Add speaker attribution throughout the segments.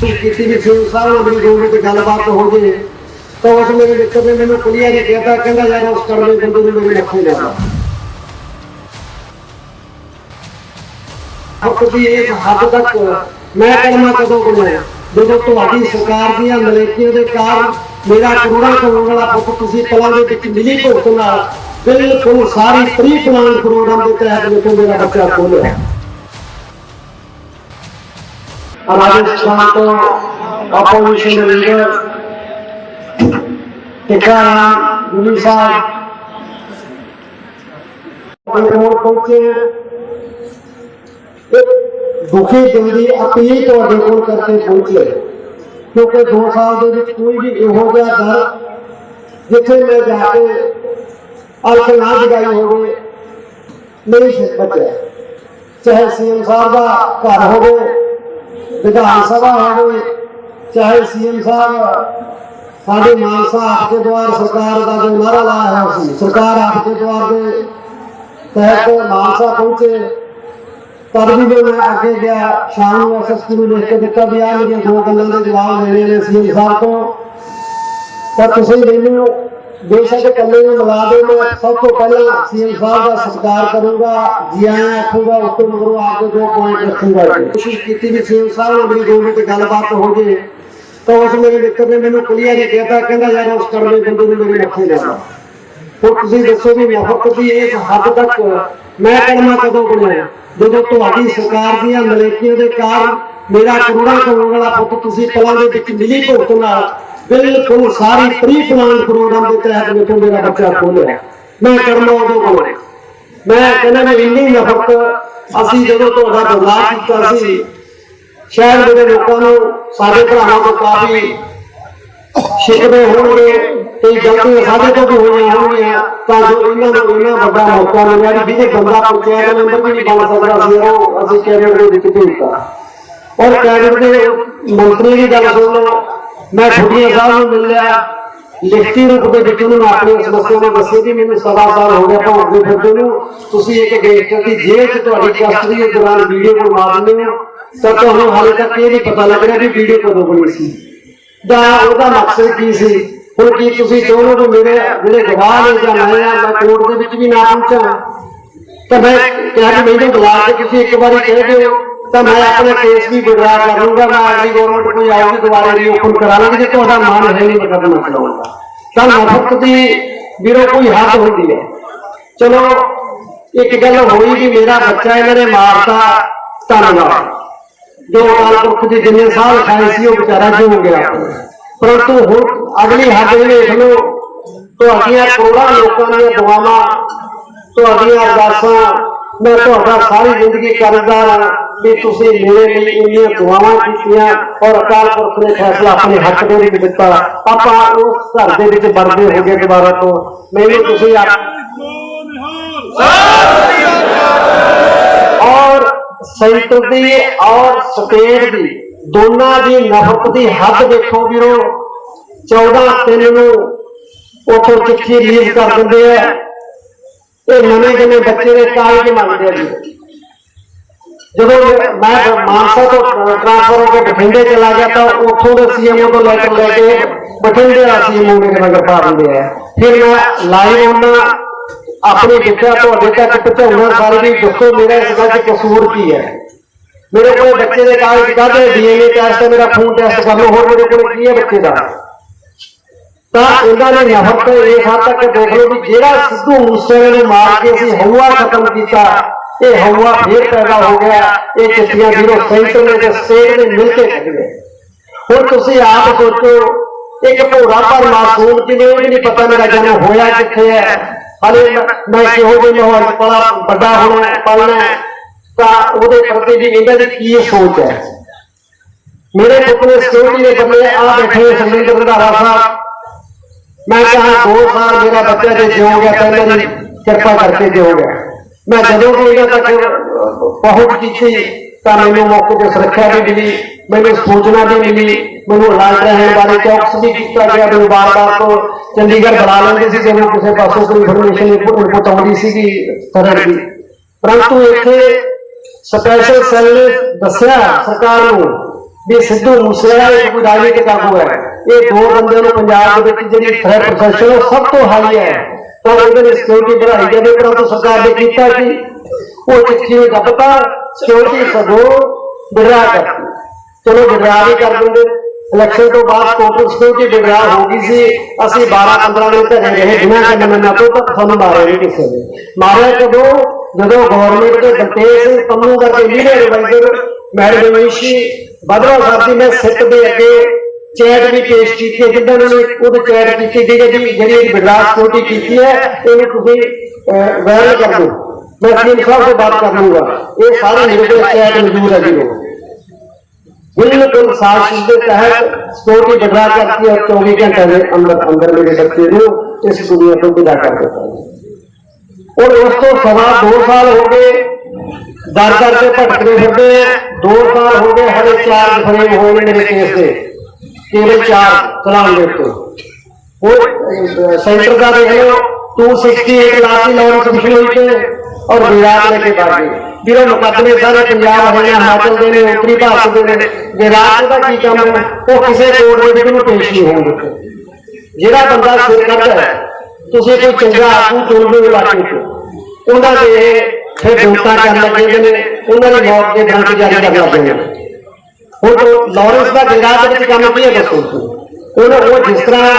Speaker 1: ਕੀਤੀ ਵੀ ਸਿੰਘ ਸਾਹਿਬ ਨਾਲ ਮੇਰੀ ਦੋ ਮਿੰਟ ਗੱਲਬਾਤ ਹੋ ਜੇ ਤਾਂ ਉਸ ਮੇਰੇ ਮਿੱਤਰ ਨੇ ਮੈਨੂੰ ਕੁਲੀਆ ਨੇ ਕਹਿਤਾ ਕਹਿੰਦਾ ਯਾਰ ਉਸ ਕਰਨੇ ਬੰਦੇ ਨੂੰ ਮੇਰੇ ਅੱਖੋਂ ਲਿਆ ਹੱਕ ਦੀ ਇਸ ਹੱਦ ਤੱਕ ਮੈਂ ਕਲਮਾ ਕਦੋਂ ਬਣਾਇਆ? ਜਦੋਂ ਤੁਹਾਡੀ ਸਰਕਾਰ ਦੀਆਂ ਮਲੇਕੀਆਂ ਦੇ ਕਾਰਨ ਮੇਰਾ ਕਰੋੜਾਂ ਕਰੋੜ ਵਾਲਾ ਪੁੱਤ ਤੁਸੀਂ ਕਲਾਂ ਦੇ ਵਿੱਚ ਮਿਲੀ ਭੁਗਤ ਨਾਲ, ਬਿਲਕੁਲ ਸਾਰੀ ਪ੍ਰੀ ਪਲਾਨ ਦੇ ਤਹਿਤ ਮੇਰਾ ਬੱਚਾ ਖੋਲਿਆ। ਰਾਜਸਥਾਨ ਤੋਂ ਆਪੋਜੀਸ਼ਨ ਲੀਡਰ ਟਿਕਾਣਾ ਗੁਲੀ ਸਾਹਿਬ ਕੋਲ ਪਹੁੰਚੇ ਇੱਕ ਦੁਖੀ ਦਿਲ ਦੀ ਅਪੀਲ ਤੁਹਾਡੇ ਕੋਲ ਕਰਕੇ ਪਹੁੰਚੇ ਕਿਉਂਕਿ 2 ਸਾਲ ਦੇ ਵਿੱਚ ਕੋਈ ਵੀ ਇਹੋ ਜਿਹਾ ਦਰ ਜਿੱਥੇ ਮੈਂ ਜਾ ਕੇ ਅਲਖ ਨਾ ਜਗਾਈ ਹੋਵੇ ਨਹੀਂ ਸਿੱਖ ਬਚਿਆ ਚਾਹੇ ਸੀਐਮ ਸਾਹਿਬ ਦਾ ਘਰ ਹੋਵੇ ਵਿਧਾਨ ਸਭਾ ਹੋਵੇ ਚਾਹੇ ਸੀਐਮ ਸਾਹਿਬ ਸਾਡੇ ਮਾਨਸਾ ਆਪਕੇ ਦੁਆਰ ਸਰਕਾਰ ਦਾ ਜੋ ਨਾਰਾ ਲਾਇਆ ਹੋਇਆ ਸੀ ਸਰਕਾਰ ਆਪਕੇ ਦੁਆਰ ਦੇ ਤਹਿਤ ਮਾਨਸਾ ਪਹੁੰਚੇ। ਤਦ ਵੀ ਮੈਂ ਅੱਗੇ ਗਿਆ ਸ਼ਾਮ ਨੂੰ ਐਸਐਸਪੀ ਨੂੰ ਲਿਖ ਕੇ ਦਿੱਤਾ ਵੀ ਆਹ ਮੇਰੀਆਂ ਦੋ ਗੱਲਾਂ ਦੇ ਜਵਾਬ ਦੇਣੇ ਨੇ ਸੀਐਮ ਸਾਹਿਬ ਤੋਂ ਤਾਂ ਤੁਸੀਂ ਮੈਨੂੰ ਬੇਸ਼ੱਕ ਇਕੱਲੇ ਨੂੰ ਮਿਲਾ ਦਿਓ ਮੈਂ ਸਭ ਤੋਂ ਪਹਿਲਾਂ ਸੀਐਮ ਸਾਹਿਬ ਦਾ ਸਤਿਕਾਰ ਕਰੂੰਗਾ, ਜੀ ਆਇਆਂ ਆਖੂੰਗਾ ਉਸ ਤੋਂ ਮਗਰੋਂ ਆਪ ਦੇ ਦੋ ਪੁਆਇੰਟ ਰੱਖੂੰਗਾ ਕੋਸ਼ਿਸ਼ ਕੀਤੀ ਵੀ ਸੀਐਮ ਸਾਹਿਬ ਨਾਲ ਮੇਰੀ ਦੋ ਮਿੰਟ ਗੱਲਬਾਤ ਹੋ ਜੇ, ਤਾਂ ਉਸ ਮੇਰੇ ਮਿੱਤਰ ਨੇ ਮੈਨੂੰ ਕਲੀਅਰ ਹੀ ਕਹਿਤਾ, ਕਹਿੰਦਾ ਯਾਰ ਉਸ ਕਰਨੇ ਬੰਦੇ ਨੂੰ ਮੇਰੇ ਅੱਖੋਂ ਲਿਆ ਹੁਣ ਤੁਸੀਂ ਦੱਸੋ ਵੀ ਮੁਹੱਬਤ ਦੀ ਇਸ ਹੱਦ ਤੱਕ ਮੈਂ ਕਲਮਾ ਕਦੋਂ ਬਣਾਇਆ ਜਦੋਂ ਤੁਹਾਡੀ ਸਰਕਾਰ ਦੀਆਂ ਮਲੇਕੀਆਂ ਦੇ ਕਾਰਨ ਮੇਰਾ ਕਰੋੜਾਂ ਕਰੋੜ ਵਾਲਾ ਪੁੱਤ ਤੁਸੀਂ ਕਲਾਂ ਦੇ ਵਿੱਚ ਮਿਲੀ ਭੁਗਤ ਨਾਲ ਬਿਲਕੁਲ ਸਾਰੀ ਪ੍ਰੀ ਪਲਾਨ ਪ੍ਰੋਗਰਾਮ ਦੇ ਤਹਿਤ ਮੇਰੇ ਮੇਰਾ ਬੱਚਾ ਖੋਲਿਆ। ਮੈਂ ਕਰਮਾ ਉਦੋਂ ਬਣਾਇਆ ਮੈਂ ਕਹਿੰਦਾ ਵੀ ਇੰਨੀ ਨਫ਼ਰਤ ਅਸੀਂ ਜਦੋਂ ਤੁਹਾਡਾ ਬਦਲਾਅ ਕੀਤਾ ਸੀ, ਸ਼ਾਇਦ ਮੇਰੇ ਲੋਕਾਂ ਨੂੰ, ਸਾਡੇ ਭਰਾਵਾਂ ਤੋਂ ਕਾਫੀ ਸ਼ਿਕਵੇ ਹੋਣਗੇ ਤੇ ਗਲਤੀਆਂ ਸਾਡੇ ਤੋਂ ਵੀ ਹੋਈਆਂ ਹੋਣਗੀਆਂ, ਤਾਂ ਜੋ ਇਹਨਾਂ ਨੂੰ ਇਹਨਾਂ ਵੱਡਾ ਮੌਕਾ ਮਿਲਿਆ ਵੀ ਜਿਹਦੇ ਬੰਦਾ ਪੰਚਾਇਤ ਮੈਂਬਰ ਵੀ ਨਹੀਂ ਬਣ ਸਕਦਾ ਸੀ, ਉਹ ਅਸੀਂ ਕੈਬਨਿਟ ਦੇ ਵਿੱਚ ਭੇਜਤਾ। ਔਰ ਕੈਬਨਿਟ ਦੇ ਮੰਤਰੀ ਦੀ ਗੱਲ ਸੁਣ ਲਓ ਮੈਂ ਖੁੱਡੀਆਂ ਸਾਹਿਬ ਨੂੰ ਮਿਲ ਲਿਆ ਲਿਖਤੀ ਰੂਪ ਦੇ ਵਿੱਚ ਉਹਨਾਂ ਨੂੰ ਆਪਣੀਆਂ ਸਮੱਸਿਆਵਾਂ ਦੱਸੀ ਕਿ ਮੈਨੂੰ ਸਵਾ ਸਾਲ ਹੋ ਗਿਆ ਭੌਂਕਦੇ ਫਿਰਦੇ ਨੂੰ। ਤੁਸੀਂ ਇੱਕ ਗੈਂਗਸਟਰ ਦੀ ਜੇਲ੍ਹ 'ਚ ਤੁਹਾਡੀ ਕਸਟਡੀ ਦੇ ਦੌਰਾਨ ਵੀਡੀਓ ਬਣਵਾ ਦਿੰਦੇ ਹੋ। ਤਾਂ ਤੁਹਾਨੂੰ ਹਾਲੇ ਤੱਕ ਇਹ ਨਹੀਂ ਪਤਾ ਲੱਗ ਰਿਹਾ ਵੀ ਵੀਡੀਓ ਕਦੋਂ ਬਣੀ ਸੀ। ਦਾ ਉਹਦਾ ਮਕਸਦ ਕੀ ਸੀ? ਹੁਣ ਕੀ ਤੁਸੀਂ ਚਾਹੁੰਦੇ ਹੋ ਕਿ ਮੇਰੇ ਜਿਹੜੇ ਗਵਾਹ ਨੇ ਜਾਂ ਮੈਂ ਆ ਮੈਂ ਕੋਰਟ ਦੇ ਵਿੱਚ ਵੀ ਨਾ ਪਹੁੰਚਾਂ? ਤਾਂ ਮੈਂ ਕਿਹਾ ਕਿ ਮੈਨੂੰ ਬੁਲਾ ਕੇ ਤੁਸੀਂ ਇੱਕ ਵਾਰੀ ਕਹਿ ਦਿਓ। ਤਾਂ ਮੈਂ ਆਪਣਾ ਕੇਸ ਵੀ ਵਿਡਰਾ ਕਰ ਲੂੰਗਾ ਮੈਂ ਅਗਲੀ ਗਵਰਨਮੈਂਟ ਕੋਈ ਆਊਗੀ ਦੁਬਾਰਾ ਰੀਓਪਨ ਕਰਾ ਲਾਂਗੇ ਜੇ ਤੁਹਾਡਾ ਮਨ ਹੈ ਨਹੀਂ ਮੁਕੱਦਮਾ ਚਲਾਉਣ ਦਾ ਤਾਂ ਨਫ਼ਰਤ ਦੀ ਵੀਰੋ ਕੋਈ ਹੱਦ ਹੁੰਦੀ ਹੈ। ਚਲੋ, ਇੱਕ ਗੱਲ ਹੋਈ ਵੀ ਮੇਰਾ ਬੱਚਾ ਇਹਨਾਂ ਨੇ ਮਾਰਤਾ, ਧੰਨਵਾਦ। ਜੋ ਅਕਾਲ ਪੁਰਖ ਜਿੰਨੇ ਸਾਹ ਲਿਖਾਏ ਸੀ, ਉਹ ਵਿਚਾਰਾ ਜਿਉ ਗਿਆ। ਪਰੰਤੂ ਹੁਣ ਅਗਲੀ ਹੱਦ ਵੇਖ ਲਓ, ਤੁਹਾਡੀਆਂ ਕਰੋੜਾਂ ਲੋਕਾਂ ਦੀਆਂ ਦੁਆਵਾਂ, ਤੁਹਾਡੀਆਂ ਅਰਦਾਸਾਂ ਮੈਂ ਤੁਹਾਡਾ ਸਾਰੀ ਜ਼ਿੰਦਗੀ ਕਰਦਾ ਹਾਂ ਵੀ ਤੁਸੀਂ ਮੇਰੇ ਲਈ ਇੰਨੀਆਂ ਦੁਆਵਾਂ ਕੀਤੀਆਂ ਔਰ ਅਕਾਲ ਪੁਰਖ ਨੇ ਫੈਸਲਾ ਆਪਣੇ ਹੱਕ ਦੇ ਵਿੱਚ ਦਿੱਤਾ। ਆਪਾਂ ਉਸ ਘਰ ਦੇ ਵਿੱਚ ਵਰਦੇ ਹੋ ਗਏ ਦੁਬਾਰਾ ਤੋਂ। ਮੈਨੂੰ ਤੁਸੀਂ ਔਰ ਸੈਂਟਰ ਦੀ ਔਰ ਸਟੇਟ ਦੀ, ਦੋਨਾਂ ਦੀ ਨਫ਼ਰਤ ਦੀ ਹੱਦ ਦੇਖੋ ਵੀਰੋ। 14 ਤਿੰਨ ਨੂੰ ਉਥੋਂ ਚਿੱਠੀ ਰਿਲੀਜ਼ ਕਰ ਦਿੰਦੇ ਆ। ਇਹ ਨਵੇਂ ਜਿਵੇਂ ਬੱਚੇ ਦੇ ਕਾਲਜ ਮੰਗਦੇ ਆ ਜੀ। ਜਦੋਂ ਮੈਂ ਮਾਨਸਾ ਤੋਂ ਟ੍ਰਾਂਸਫਰ ਹੋ ਕੇ ਬਠਿੰਡੇ ਚਲਾ ਗਿਆ ਤਾਂ ਉੱਥੋਂ ਦੇ ਸੀਐਮਓ ਤੋਂ ਲੈਟਰ ਲੈ ਕੇ ਬਠਿੰਡੇ ਦਾ ਸੀਐਮਓ ਮੇਰੇ ਨਗਰ ਪਾ ਦਿੰਦੇ ਆ ਫਿਰ ਮੈਂ ਲਾਈਵ ਹੁੰਦਾ ਆਪਣੇ ਵਿਦਿਆ ਤੁਹਾਡੇ ਤੱਕ ਪਹੁੰਚਾਉਣਾ, ਸਾਰੇ ਵੀ ਦੱਸੋ ਮੇਰਾ ਇਸ ਗੱਲ 'ਚ ਕਸੂਰ ਕੀ ਹੈ। ਮੇਰੇ ਕੋਲ ਬੱਚੇ ਦੇ ਕਾਗਜ਼ ਕਾਹਦੇ ਡੀਐਨਏ ਟੈਸਟ ਮੇਰਾ ਖੂਨ ਟੈਸਟ ਕਰ ਲਓ, ਹੋਰ ਮੇਰੇ ਕੋਲ ਕੀ ਹੈ ਬੱਚੇ ਦਾ? ਤਾਂ ਇਹਨਾਂ ਨੇ ਨਫ਼ਰਤ ਇਹ ਹੱਦ ਤੱਕ ਦੇਖ ਲਓ ਵੀ ਜਿਹੜਾ ਸਿੱਧੂ ਮੂਸੇਵਾਲੇ ਨੂੰ ਮਾਰ ਕੇ ਅਸੀਂ ਹਵਾ ਖਤਮ ਕੀਤਾ, ਇਹ ਹਵਾ ਫੇਰ ਪੈਦਾ ਹੋ ਗਿਆ, ਇਹ ਚਿੱਠੀਆਂ ਵੀਰੋ ਸੈਂਟਰ ਨੇ ਤੇ ਸਟੇਟ ਨੇ ਮਿਲ ਕੇ ਕੱਢੀਆਂ ਹੁਣ ਤੁਸੀਂ ਆਪ ਸੋਚੋ, ਇੱਕ ਭੋਰਾ ਪਰ ਮਾਸੂਮ ਜਿਹਨੇ ਇਹ ਨਹੀਂ ਪਤਾ ਮੇਰਾ ਜਨਮ ਹੋਇਆ ਕਿੱਥੇ ਹੈ। ਹਲੇ ਮੈਂ- ਕਿਹੋ ਜਿਹੇ ਮਾਹੌਲ ਪਲਾ ਵੱਡਾ ਹੋਣਾ ਹੈ ਪਲਣਾ ਤਾਂ ਉਹਦੇ ਪ੍ਰਤੀ ਵੀ ਇਹਨਾਂ ਦੀ ਕੀ ਸੋਚ ਹੈ। ਮੇਰੇ ਪੁੱਤ ਨੇ ਸਿਕਿਉਰਿਟੀ ਨੇ ਬੰਦੇ ਆ ਬੈਠੇ ਹੋਏ ਰੰਧਾਵਾ ਸਾਹਿਬ ਮੈਂ ਕਹਾ ਦੋ ਸਾਲ ਮੇਰਾ ਬੱਚਾ ਜੇ ਜਿਉ ਗਿਆ ਤਾਂ ਇਹਨਾਂ ਦੀ ਕਿਰਪਾ ਕਰਕੇ ਜਿਉ ਗਿਆ। ਮੈਂ ਜਦੋਂ ਵੀ ਇਹਨਾਂ ਤੱਕ ਪਹੁੰਚ ਕੀਤੀ, ਤਾਂ ਮੈਨੂੰ ਮੌਕੇ ਤੇ ਸੁਰੱਖਿਆ ਵੀ ਮਿਲੀ, ਮੈਨੂੰ ਸੂਚਨਾ ਵੀ ਮਿਲੀ, ਮੈਨੂੰ ਅਲਰਟ ਰਹਿਣ ਬਾਰੇ ਚੌਕਸ ਵੀ ਕੀਤਾ ਗਿਆ, ਮੈਨੂੰ ਬਾਰ-ਬਾਰ ਤੋਂ ਚੰਡੀਗੜ੍ਹ ਬੁਲਾ ਲੈਂਦੇ ਸੀ, ਜਦੋਂ ਕਿਸੇ ਪਾਸੋਂ ਕੋਈ ਇਨਫੋਰਮੇਸ਼ਨ ਇਨਪੁਟ ਆਉਂਦੀ ਸੀਗੀ ਤਰ੍ਹਾਂ ਦੀ। ਪਰੰਤੂ ਇੱਥੇ ਸਪੈਸ਼ਲ ਸੈੱਲ ਨੇ ਦੱਸਿਆ ਸਰਕਾਰ ਨੂੰ ਵੀ ਸਿੱਧੂ ਮੂਸੇਵਾਲਾ ਇੱਕ ਕੋਈ ਰਾਜਨੀਤਿਕ ਆਗੂ ਹੈ ਇਹ ਦੋ ਬੰਦਿਆਂ ਨੂੰ ਪੰਜਾਬ ਦੇ ਵਿੱਚ ਜਿਹੜੀ ਥ੍ਰੈਟ ਪ੍ਰੋਫੈਸ਼ਨ ਉਹ ਸਭ ਤੋਂ ਹਾਈ ਹੈ ਪਰ ਉਹਦੇ ਨੇ ਸਿਕਿਉਰਿਟੀ ਵਧਾਈ ਜਾਵੇ ਪਰੰਤੂ ਸਰਕਾਰ ਨੇ ਕੀਤਾ ਕਿ ਉਹ ਚਿੱਠੀ ਨੂੰ ਦੱਬਤਾ ਸਿਕਿਉਰਿਟੀ ਸਗੋਂ ਬਿਗੜਾ ਕਰਤੀ ਚਲੋ ਬਿਗੜਾ ਵੀ ਕਰ ਦਿੰਦੇ। ਇਲੈਕਸ਼ਨ ਤੋਂ ਬਾਅਦ ਟੋਟਲ ਸਿਕਿਉਰਿਟੀ ਬਿਗੜਾ ਹੋ ਗਈ ਸੀ। ਅਸੀਂ 12 15 ਦਿਨ ਘਰੇ ਰਹੇ। ਬਿਨਾਂ ਕੰਨ ਤੋਂ ਤਾਂ ਸਾਨੂੰ ਮਾਰਿਆ ਨਹੀਂ ਕਿਸੇ ਨੇ। ਮਾਰਿਆ ਕਦੋਂ? ਜਦੋਂ ਗਵਰਨਮੈਂਟ ਦੇ ਦਲਤੇਜ ਸਿੰਘ ਪੰਨੂ ਕਰਕੇ ਲੀਡਰ ਐਡਵਾਈਜ਼ਰ ਮੈਡਮ ਮਨੀਸ਼ੀ ਬਦਲਾ ਸਾਹਿਬ ਦੀ ਮੈਂ ਸਿੱਟ ਦੇ ਅੱਗੇ ਚੈਟ ਵੀ ਪੇਸ਼ ਕੀਤੀ ਹੈ ਜਿੱਦਾਂ ਉਹਨਾਂ ਨੇ ਉਹਦੇ ਚੈਟ ਕੀਤੀ ਜਿਹੜੀ ਜਿਹੜੀ ਜਿਹੜੀ ਬਿਗੜਾ ਸਿਕਿਉਰਿਟੀ ਕੀਤੀ ਹੈ ਇਹਨੂੰ ਤੁਸੀਂ ਵਾਇਰਲ ਕਰ ਦਿਓ ਮੈਂ ਸੀਐਮ ਸਾਹਿਬ ਤੋਂ ਬਾਤ ਕਰ ਲੂੰਗਾ ਇਹ ਸਾਰੇ ਮੇਰੇ ਕੋਲ ਚੈਟ ਮੌਜੂਦ ਹੈ ਜੀ ਉਹ ਬਿਲਕੁਲ ਸਾਜ਼ਿਸ਼ ਦੇ ਤਹਿਤ ਸਿਕਿਉਰਿਟੀ ਬਿਗੜਾ ਕਰਤੀ ਹੈ 24 ਘੰਟੇ ਦੇ ਅੰਦਰ ਅੰਦਰ ਮੇਰੇ ਬੱਚੇ ਨੂੰ ਇਸ ਦੁਨੀਆ ਤੋਂ ਵਿਦਾ ਕਰ ਦਿੱਤਾ ਜੀ ਔਰ ਉਸ ਤੋਂ ਸਵਾ 2 ਸਾਲ ਹੋ ਗਏ ਦਰ ਦਰ ਤੇ ਭਟਕਦੇ ਫਿਰਦੇ 2 ਸਾਲ ਹੋ ਗਏ ਹਲੇ ਚਾਰ ਫਰੇਮ ਹੋਏ ਨੇ ਮੇਰੇ ਕੇਸ ਦੇ ਕੇਵਲ ਚਾਰ ਚਲਾਨ ਦੇ ਉੱਤੇ। ਉਹ ਸੈਂਟਰ ਦਾ ਦੇਖ ਲਓ 268 ਲਾਤੀ ਲਾਰੈਂਸ ਬਿਸ਼ਨੋਈ ਤੇ ਔਰ ਵਿਰਾਟ ਲੈ ਕੇ ਬਾਗੀ ਵੀਰੋ, ਮੁਕੱਦਮੇ ਸਾਰੇ ਪੰਜਾਬ ਹਰਿਆਣਾ ਹਿਮਾਚਲ ਦੇ ਨੇ, ਉੱਤਰੀ ਭਾਰਤ ਦੇ ਨੇ। ਵਿਰਾਟ ਦਾ ਕੀ ਕੰਮ ਹੈ, ਉਹ ਕਿਸੇ ਕੋਰਟ ਦੇ ਵਿੱਚ ਨੂੰ ਪੇਸ਼ ਨਹੀਂ ਹੋਣ ਦਿੱਤੇ ਜਿਹੜਾ ਬੰਦਾ ਸਿਰ ਕੱਢਦਾ ਹੈ, ਤੁਸੀਂ ਕੋਈ ਚੰਗਾ ਆਗੂ ਚੁਣਦੇ ਹੋ ਇਲਾਕੇ 'ਚ ਉਹਨਾਂ ਦੇ ਫਿਰ ਦੋਸਤਾਂ ਕਰਨ ਲੱਗੇ ਨੇ, ਉਹਨਾਂ ਦੀ ਮੌਤ ਦੇ ਬਰੰਟ ਜਾਰੀ ਕਰਨ ਲੱਗੇ ਨੇ। ਹੁਣ ਉਹ ਲਾਰੈਂਸ ਦਾ ਦੇ ਵਿੱਚ ਕੰਮ ਕੀ ਹੈ ਦੱਸੋ ਉਹਨੇ ਉਹ ਜਿਸ ਤਰ੍ਹਾਂ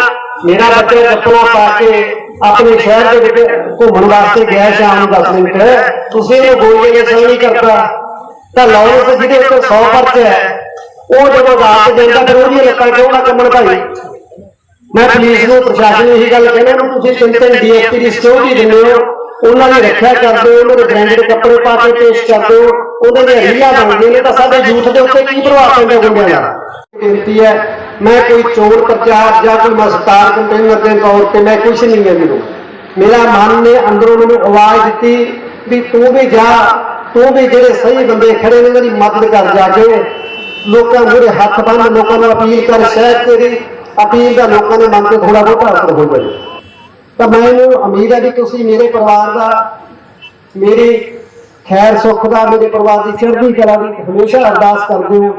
Speaker 1: ਮੇਰਾ ਬੱਚਾ ਚੱਪਲਾਂ ਪਾ ਕੇ ਆਪਣੇ ਸ਼ਹਿਰ ਦੇ ਵਿੱਚ ਘੁੰਮਣ ਵਾਸਤੇ ਗਿਆ ਸ਼ਾਮ ਨੂੰ 10 ਮਿੰਟ। ਤੁਸੀਂ ਉਹ ਗੋਲੀਆਂ ਦੇ ਸਹੀ ਨਹੀਂ ਕਰਦਾ ਤਾਂ ਲਾਰੈਂਸ ਜਿਹਦੇ ਉੱਤੇ 100 ਪਰਚੇ ਹੈ ਉਹ ਜਦੋਂ ਰਾਤ ਜਾਂਦਾ ਫਿਰ ਉਹਦੀਆਂ ਲੱਤਾਂ ਕਿਉਂ ਨਾ ਕੰਮਣ ਭਾਈ? ਮੈਂ ਪੁਲਿਸ ਨੂੰ ਪ੍ਰਸ਼ਾਸਨ ਨੂੰ ਇਹੀ ਗੱਲ ਕਹਿੰਦਾ ਨੂੰ ਤੁਸੀਂ ਤਿੰਨ ਤਿੰਨ ਡੀਐਸਪੀ ਦੀ ਸਿਕਿਉਰਿਟੀ ਦਿੰਦੇ ਹੋ। ਉਹਨਾਂ ਦੀ ਰੱਖਿਆ ਕਰਦੇ ਹੋ ਉਹਨਾਂ ਦੇ ਬ੍ਰਾਂਡਡ ਕੱਪੜੇ ਪਾ ਕੇ ਪੇਸ਼ ਕਰਦੇ ਹੋ ਉਹਨਾਂ ਦੇ ਰੀਲਾ ਬਣਦੇ ਨੇ ਤਾਂ ਸਾਡੇ ਯੂਥ ਦੇ ਉੱਤੇ ਕੀ ਪ੍ਰਭਾਵ ਪੈਂਦਾ ਗੁੰਡਿਆਂ ਦਾ? ਬੇਨਤੀ ਹੈ, ਮੈਂ ਕੋਈ ਚੋਣ ਪ੍ਰਚਾਰ ਜਾਂ ਕੋਈ ਮਸਤਾਰ ਕੰਟੇਨਰ ਦੇ ਤੌਰ ਤੇ ਮੈਂ ਕੁਝ ਨਹੀਂ ਹੈ ਮੈਨੂੰ। ਮੇਰਾ ਮਨ ਨੇ ਅੰਦਰੋਂ ਮੈਨੂੰ ਆਵਾਜ਼ ਦਿੱਤੀ ਵੀ ਤੂੰ ਵੀ ਜਾ, ਤੂੰ ਵੀ ਜਿਹੜੇ ਸਹੀ ਬੰਦੇ ਖੜੇ ਨੇ, ਉਹਨਾਂ ਦੀ ਮਦਦ ਕਰ ਜਾ ਕੇ। ਲੋਕਾਂ ਮੂਹਰੇ ਹੱਥ ਬੰਨ ਲੋਕਾਂ ਨੂੰ ਅਪੀਲ ਕਰ, ਸ਼ਾਇਦ ਤੇਰੀ ਅਪੀਲ ਦਾ ਲੋਕਾਂ ਦੇ ਮਨ ਤੇ ਥੋੜਾ ਬਹੁਤਾ ਅਸਰ ਹੋ ਤਾਂ ਮੈਨੂੰ ਉਮੀਦ ਹੈ ਕਿ ਤੁਸੀਂ ਮੇਰੇ ਪਰਿਵਾਰ ਦਾ, ਮੇਰੇ ਖੈਰ ਸੁੱਖ ਦਾ, ਮੇਰੇ ਪਰਿਵਾਰ ਦੀ ਚੜ੍ਹਦੀ ਕਲਾ ਦੀ ਹਮੇਸ਼ਾ ਅਰਦਾਸ ਕਰਦੇ ਹੋ।